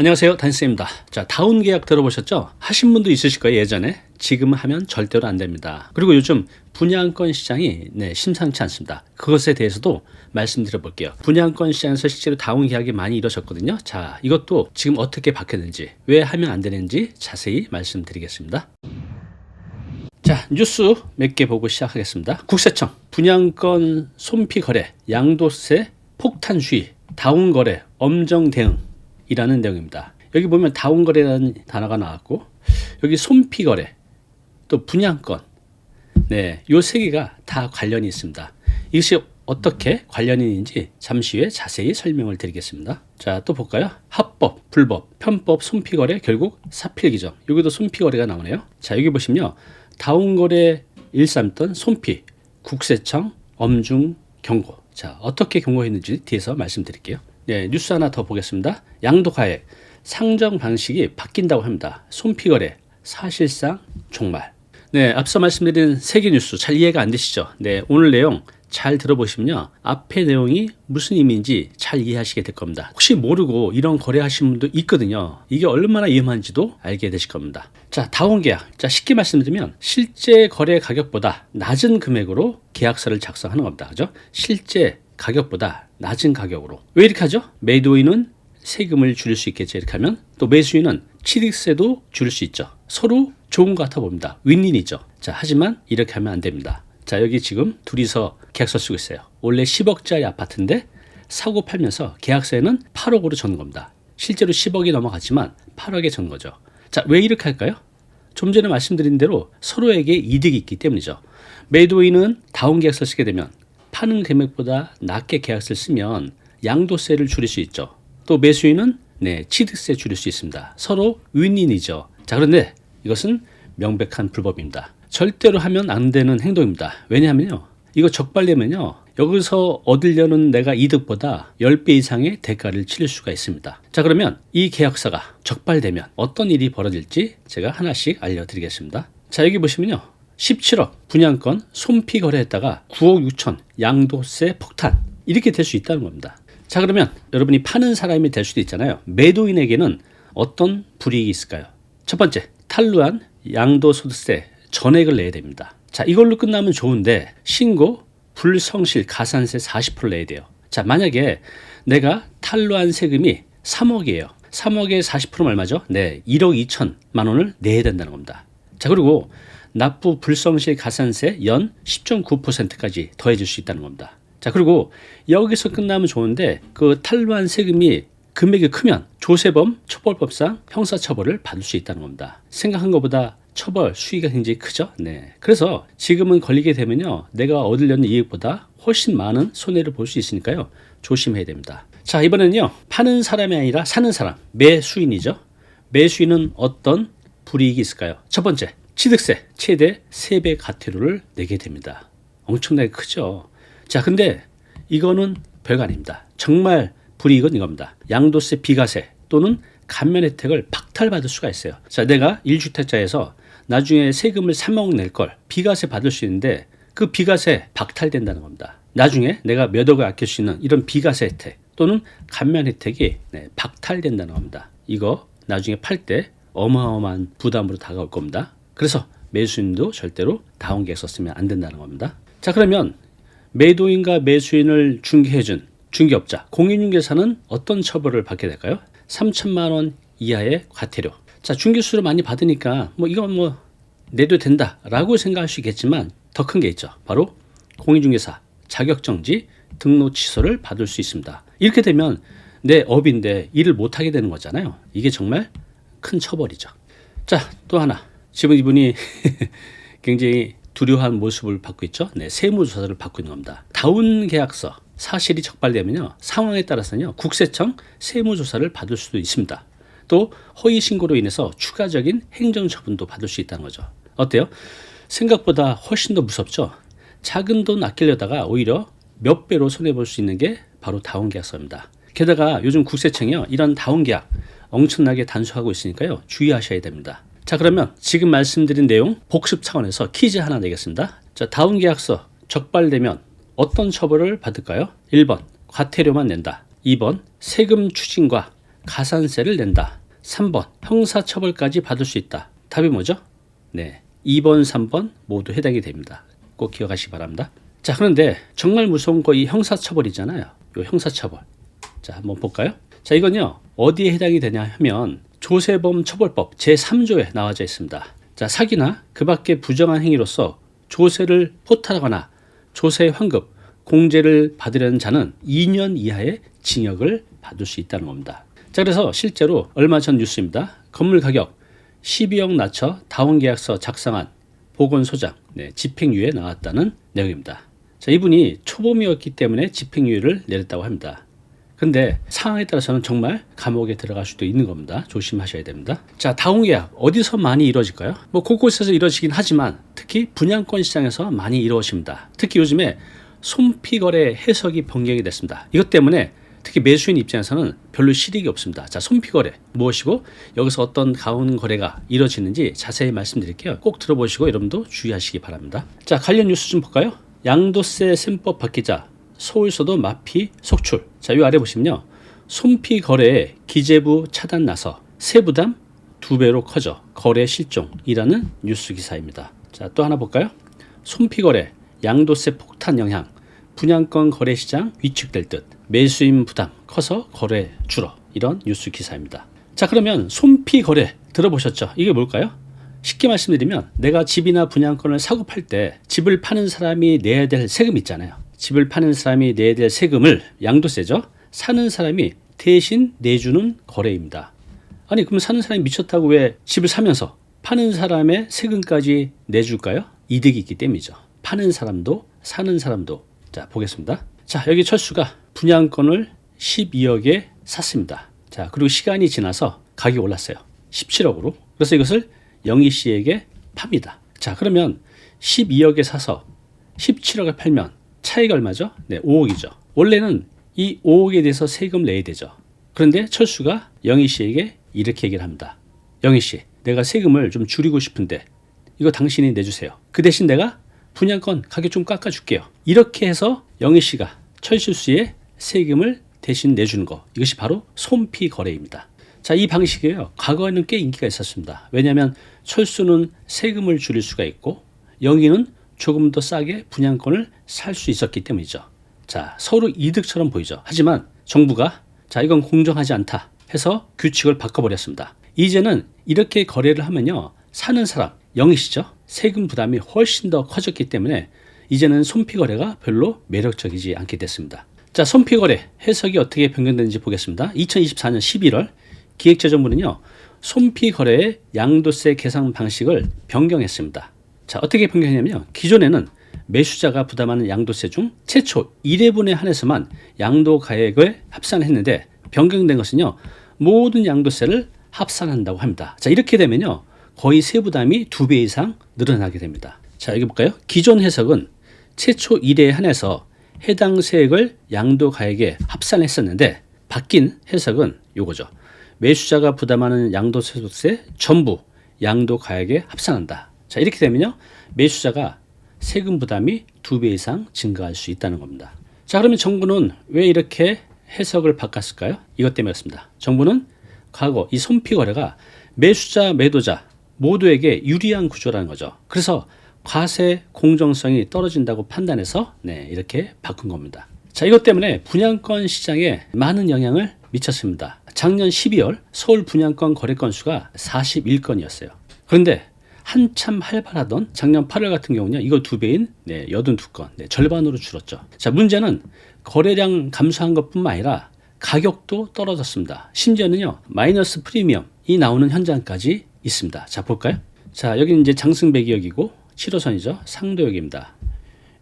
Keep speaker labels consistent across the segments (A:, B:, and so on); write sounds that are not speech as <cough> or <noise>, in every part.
A: 안녕하세요. 단쌤입니다. 자, 다운 계약 들어보셨죠? 하신 분도 있으실 거예요, 예전에. 지금 하면 절대로 안 됩니다. 그리고 요즘 분양권 시장이 네, 심상치 않습니다. 그것에 대해서도 말씀드려 볼게요. 분양권 시장에서 실제로 다운 계약이 많이 이루어졌거든요. 자, 이것도 지금 어떻게 바뀌었는지, 왜 하면 안 되는지 자세히 말씀드리겠습니다. 자, 뉴스 몇 개 보고 시작하겠습니다. 국세청, 분양권 손피 거래, 양도세 폭탄 주의, 다운 거래, 엄정 대응. 이라는 내용입니다. 여기 보면 다운거래라는 단어가 나왔고 여기 손피거래 또 분양권 네, 요 세 개가 다 관련이 있습니다. 이것이 어떻게 관련이 있는지 잠시 후에 자세히 설명을 드리겠습니다. 자, 또 볼까요? 합법, 불법, 편법, 손피거래, 결국 사필기정. 여기도 손피거래가 나오네요. 자, 여기 보시면요. 다운거래 일삼던 손피, 국세청, 엄중, 경고. 자, 어떻게 경고했는지 뒤에서 말씀드릴게요. 네, 뉴스 하나 더 보겠습니다. 양도가액 상정 방식이 바뀐다고 합니다. 손피거래 사실상 종말. 네, 앞서 말씀드린 세계 뉴스 잘 이해가 안 되시죠? 네, 오늘 내용 잘 들어보시면요. 앞의 내용이 무슨 의미인지 잘 이해하시게 될 겁니다. 혹시 모르고 이런 거래하신 분도 있거든요. 이게 얼마나 위험한지도 알게 되실 겁니다. 자, 다운 계약. 자, 쉽게 말씀드리면 실제 거래 가격보다 낮은 금액으로 계약서를 작성하는 겁니다. 그죠? 실제 가격보다 낮은 가격으로. 왜 이렇게 하죠? 매도인은 세금을 줄일 수 있겠죠. 이렇게 하면 또 매수인은 취득세도 줄일 수 있죠. 서로 좋은 것 같아 봅니다. 윈윈이죠. 자, 하지만 이렇게 하면 안 됩니다. 자, 여기 지금 둘이서 계약서 쓰고 있어요. 원래 10억짜리 아파트인데 사고 팔면서 계약서에는 8억으로 적는 겁니다. 실제로 10억이 넘어갔지만 8억에 적는 거죠. 자, 왜 이렇게 할까요? 좀 전에 말씀드린 대로 서로에게 이득이 있기 때문이죠. 매도인은 다운 계약서 쓰게 되면 파는 금액보다 낮게 계약서를 쓰면 양도세를 줄일 수 있죠. 또 매수인은 네, 취득세 줄일 수 있습니다. 서로 윈윈이죠. 자, 그런데 이것은 명백한 불법입니다. 절대로 하면 안 되는 행동입니다. 왜냐하면요. 이거 적발되면요. 여기서 얻으려는 내가 이득보다 10배 이상의 대가를 치를 수가 있습니다. 자, 그러면 이 계약서가 적발되면 어떤 일이 벌어질지 제가 하나씩 알려드리겠습니다. 자, 여기 보시면요. 17억 분양권 손피 거래했다가 9억 6천 양도세 폭탄 이렇게 될 수 있다는 겁니다. 자 그러면 여러분이 파는 사람이 될 수도 있잖아요. 매도인에게는 어떤 불이익이 있을까요? 첫 번째 탈루한 양도소득세 전액을 내야 됩니다. 자 이걸로 끝나면 좋은데 신고 불성실 가산세 40% 내야 돼요. 자 만약에 내가 탈루한 세금이 3억이에요. 3억에 40%면 얼마죠? 네, 1억 2천만 원을 내야 된다는 겁니다. 자 그리고 납부 불성실 가산세 연 10.9%까지 더해질 수 있다는 겁니다. 자, 그리고 여기서 끝나면 좋은데 그 탈루한 세금이 금액이 크면 조세범 처벌법상 형사처벌을 받을 수 있다는 겁니다. 생각한 것보다 처벌 수위가 굉장히 크죠. 네. 그래서 지금은 걸리게 되면요. 내가 얻으려는 이익보다 훨씬 많은 손해를 볼 수 있으니까요. 조심해야 됩니다. 자, 이번에는요. 파는 사람이 아니라 사는 사람, 매수인이죠. 매수인은 어떤 불이익이 있을까요? 첫 번째, 취득세 최대 3배 가태료를 내게 됩니다. 엄청나게 크죠. 자, 근데 이거는 별거 아닙니다. 정말 불이익은 이겁니다. 양도세 비과세 또는 감면 혜택을 박탈받을 수가 있어요. 자, 내가 1주택자에서 나중에 세금을 3억 낼 걸 비과세 받을 수 있는데 그 비과세 박탈된다는 겁니다. 나중에 내가 몇 억을 아낄 수 있는 이런 비과세 혜택 또는 감면 혜택이 네, 박탈된다는 겁니다. 이거 나중에 팔 때 어마어마한 부담으로 다가올 겁니다. 그래서 매수인도 절대로 다운 계약서 쓰면 안 된다는 겁니다. 자, 그러면 매도인과 매수인을 중개해준 중개업자, 공인중개사는 어떤 처벌을 받게 될까요? 3천만 원 이하의 과태료. 자, 중개수를 많이 받으니까 뭐 이건 뭐 내도 된다라고 생각할 수 있겠지만 더 큰 게 있죠. 바로 공인중개사 자격정지 등록 취소를 받을 수 있습니다. 이렇게 되면 내 업인데 일을 못 하게 되는 거잖아요. 이게 정말 큰 처벌이죠. 자, 또 하나. 지금 이분이 <laughs> 굉장히 두려워한 모습을 받고 있죠. 네, 세무조사를 받고 있는 겁니다. 다운 계약서 사실이 적발되면요 상황에 따라서는요 국세청 세무조사를 받을 수도 있습니다. 또 허위 신고로 인해서 추가적인 행정 처분도 받을 수 있다는 거죠. 어때요? 생각보다 훨씬 더 무섭죠. 작은 돈 아끼려다가 오히려 몇 배로 손해 볼 수 있는 게 바로 다운 계약서입니다. 게다가 요즘 국세청이요 이런 다운 계약 엄청나게 단속하고 있으니까요 주의하셔야 됩니다. 자 그러면 지금 말씀드린 내용 복습 차원에서 퀴즈 하나 내겠습니다. 자 다운 계약서 적발되면 어떤 처벌을 받을까요? 1번 과태료만 낸다. 2번 세금 추징과 가산세를 낸다. 3번 형사처벌까지 받을 수 있다. 답이 뭐죠? 네. 2번, 3번 모두 해당이 됩니다. 꼭 기억하시기 바랍니다. 자, 그런데 정말 무서운 거 이 형사처벌이잖아요. 요 형사처벌. 자, 한번 볼까요? 자, 이건요. 어디에 해당이 되냐 하면 조세범 처벌법 제3조에 나와져 있습니다. 자, 사기나 그 밖의 부정한 행위로서 조세를 호탈하거나 조세 환급, 공제를 받으려는 자는 2년 이하의 징역을 받을 수 있다는 겁니다. 자, 그래서 실제로 얼마 전 뉴스입니다. 건물 가격 12억 낮춰 다운 계약서 작성한 보건소장 네, 집행유예 나왔다는 내용입니다. 자, 이분이 초범이었기 때문에 집행유예를 내렸다고 합니다. 근데 상황에 따라서는 정말 감옥에 들어갈 수도 있는 겁니다. 조심하셔야 됩니다. 자, 다운계약 어디서 많이 이루어질까요? 뭐 곳곳에서 이루어지긴 하지만 특히 분양권 시장에서 많이 이루어집니다. 특히 요즘에 손피거래 해석이 변경이 됐습니다. 이것 때문에 특히 매수인 입장에서는 별로 실익이 없습니다. 자, 손피거래 무엇이고 여기서 어떤 가온 거래가 이루어지는지 자세히 말씀드릴게요. 꼭 들어보시고 여러분도 주의하시기 바랍니다. 자, 관련 뉴스 좀 볼까요? 양도세 셈법 바뀌자 서울서도 마피 속출. 자, 이 아래 보시면요. 손피 거래에 기재부 차단 나서 세부담 두 배로 커져 거래 실종이라는 뉴스 기사입니다. 자, 또 하나 볼까요? 손피 거래 양도세 폭탄 영향 분양권 거래 시장 위축될 듯 매수인 부담 커서 거래 줄어 이런 뉴스 기사입니다. 자, 그러면 손피 거래 들어보셨죠? 이게 뭘까요? 쉽게 말씀드리면 내가 집이나 분양권을 사고 팔 때 집을 파는 사람이 내야 될 세금 있잖아요. 집을 파는 사람이 내야 될 세금을 양도세죠. 사는 사람이 대신 내주는 거래입니다. 아니 그럼 사는 사람이 미쳤다고 왜 집을 사면서 파는 사람의 세금까지 내줄까요? 이득이 있기 때문이죠. 파는 사람도 사는 사람도 자 보겠습니다. 자 여기 철수가 분양권을 12억에 샀습니다. 자 그리고 시간이 지나서 가격이 올랐어요. 17억으로. 그래서 이것을 영희 씨에게 팝니다. 자 그러면 12억에 사서 17억에 팔면 차이가 얼마죠? 네, 5억이죠. 원래는 이 5억에 대해서 세금 내야 되죠. 그런데 철수가 영희 씨에게 이렇게 얘기를 합니다. 영희 씨, 내가 세금을 좀 줄이고 싶은데 이거 당신이 내주세요. 그 대신 내가 분양권 가격 좀 깎아줄게요. 이렇게 해서 영희 씨가 철수 씨의 세금을 대신 내주는 거 이것이 바로 손피 거래입니다. 자, 이 방식이에요. 과거에는 꽤 인기가 있었습니다. 왜냐하면 철수는 세금을 줄일 수가 있고 영희는 조금 더 싸게 분양권을 살 수 있었기 때문이죠. 자, 서로 이득처럼 보이죠. 하지만 정부가 자, 이건 공정하지 않다 해서 규칙을 바꿔버렸습니다. 이제는 이렇게 거래를 하면요. 사는 사람, 영희시죠. 세금 부담이 훨씬 더 커졌기 때문에 이제는 손피 거래가 별로 매력적이지 않게 됐습니다. 자, 손피 거래 해석이 어떻게 변경되는지 보겠습니다. 2024년 11월 기획재정부는요. 손피 거래의 양도세 계산 방식을 변경했습니다. 자, 어떻게 변경했냐면요. 기존에는 매수자가 부담하는 양도세 중 최초 1회분에 한해서만 양도 가액을 합산했는데 변경된 것은요. 모든 양도세를 합산한다고 합니다. 자, 이렇게 되면요. 거의 세부담이 두 배 이상 늘어나게 됩니다. 자, 여기 볼까요? 기존 해석은 최초 1회에 한해서 해당 세액을 양도 가액에 합산했었는데 바뀐 해석은 요거죠. 매수자가 부담하는 양도세 속세 전부 양도 가액에 합산한다. 자, 이렇게 되면요. 매수자가 세금 부담이 두 배 이상 증가할 수 있다는 겁니다. 자, 그러면 정부는 왜 이렇게 해석을 바꿨을까요? 이것 때문이었습니다. 정부는 과거 이 손피 거래가 매수자, 매도자 모두에게 유리한 구조라는 거죠. 그래서 과세 공정성이 떨어진다고 판단해서 네, 이렇게 바꾼 겁니다. 자, 이것 때문에 분양권 시장에 많은 영향을 미쳤습니다. 작년 12월 서울 분양권 거래 건수가 41건이었어요. 그런데 한참 활발하던 작년 8월 같은 경우는 이거 두 배인 네, 82건, 네, 절반으로 줄었죠. 자, 문제는 거래량 감소한 것뿐만 아니라 가격도 떨어졌습니다. 심지어는요, 마이너스 프리미엄이 나오는 현장까지 있습니다. 자, 볼까요? 자, 여기는 이제 장승배기역이고 7호선이죠. 상도역입니다.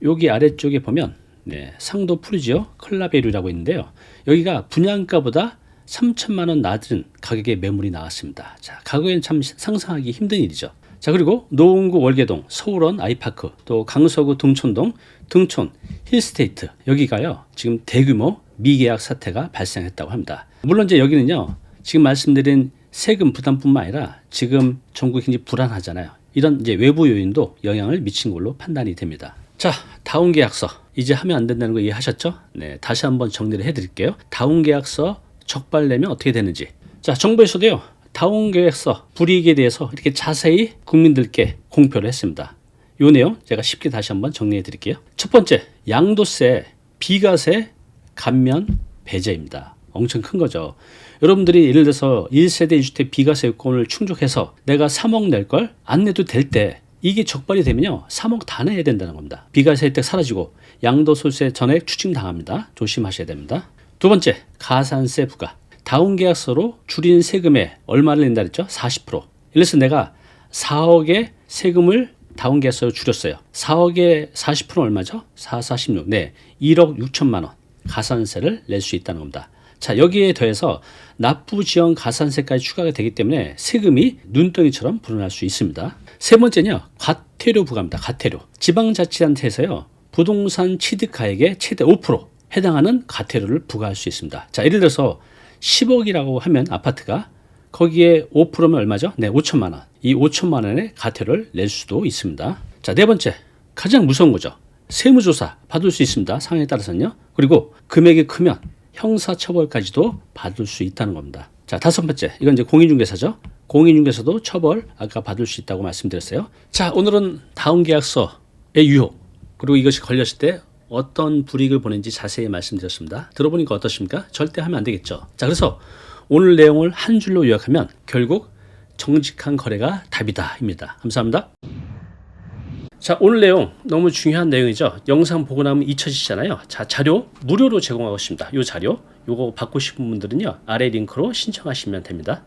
A: 여기 아래쪽에 보면 네, 상도 푸르지오 클라베류라고 있는데요. 여기가 분양가보다 3천만 원 낮은 가격의 매물이 나왔습니다. 자, 과거에는 참 상상하기 힘든 일이죠. 자, 그리고 노원구 월계동, 서울원 아이파크, 또 강서구 등촌동, 등촌, 힐스테이트 여기가요. 지금 대규모 미계약 사태가 발생했다고 합니다. 물론 이제 여기는요. 지금 말씀드린 세금 부담뿐만 아니라 지금 전국이 굉장히 불안하잖아요. 이런 이제 외부 요인도 영향을 미친 걸로 판단이 됩니다. 자, 다운 계약서 이제 하면 안 된다는 거 이해하셨죠? 네, 다시 한번 정리를 해드릴게요. 다운 계약서 적발되면 어떻게 되는지. 자, 정부에서도요. 다운 계획서 불이익에 대해서 이렇게 자세히 국민들께 공표를 했습니다. 요 내용 제가 쉽게 다시 한번 정리해 드릴게요. 첫 번째, 양도세, 비과세 감면 배제입니다. 엄청 큰 거죠. 여러분들이 예를 들어서 1세대 주택 비과세 요건을 충족해서 내가 3억 낼 걸 안 내도 될 때 이게 적발이 되면요. 3억 다 내야 된다는 겁니다. 비과세 혜택 사라지고 양도소득세 전액 추징당합니다. 조심하셔야 됩니다. 두 번째, 가산세 부과. 다운 계약서로 줄인 세금에 얼마를 낸다 그랬죠? 40%. 예를 들어서 내가 4억의 세금을 다운 계약서로 줄였어요. 4억에 40% 얼마죠? 4, 46. 네. 1억 6천만 원 가산세를 낼 수 있다는 겁니다. 자, 여기에 더해서 납부 지원 가산세까지 추가가 되기 때문에 세금이 눈덩이처럼 불어날 수 있습니다. 세 번째는요. 과태료 부과입니다. 과태료. 지방자치단체에서요. 부동산 취득가액의 최대 5% 해당하는 과태료를 부과할 수 있습니다. 자, 예를 들어서 10억이라고 하면 아파트가 거기에 5%면 얼마죠? 네, 5천만 원. 이 5천만 원의 과태료를 낼 수도 있습니다. 자, 네 번째. 가장 무서운 거죠. 세무조사 받을 수 있습니다. 상황에 따라서는요. 그리고 금액이 크면 형사처벌까지도 받을 수 있다는 겁니다. 자, 다섯 번째. 이건 이제 공인중개사죠. 공인중개사도 처벌 아까 받을 수 있다고 말씀드렸어요. 자, 오늘은 다운 계약서의 유효 그리고 이것이 걸렸을 때 어떤 불이익을 보는지 자세히 말씀드렸습니다. 들어보니까 어떠십니까? 절대 하면 안 되겠죠. 자, 그래서 오늘 내용을 한 줄로 요약하면 결국 정직한 거래가 답이다입니다. 감사합니다. 자, 오늘 내용 너무 중요한 내용이죠. 영상 보고 나면 잊혀지잖아요. 자, 자료 무료로 제공하고 있습니다. 이 자료 요거 받고 싶은 분들은요. 아래 링크로 신청하시면 됩니다.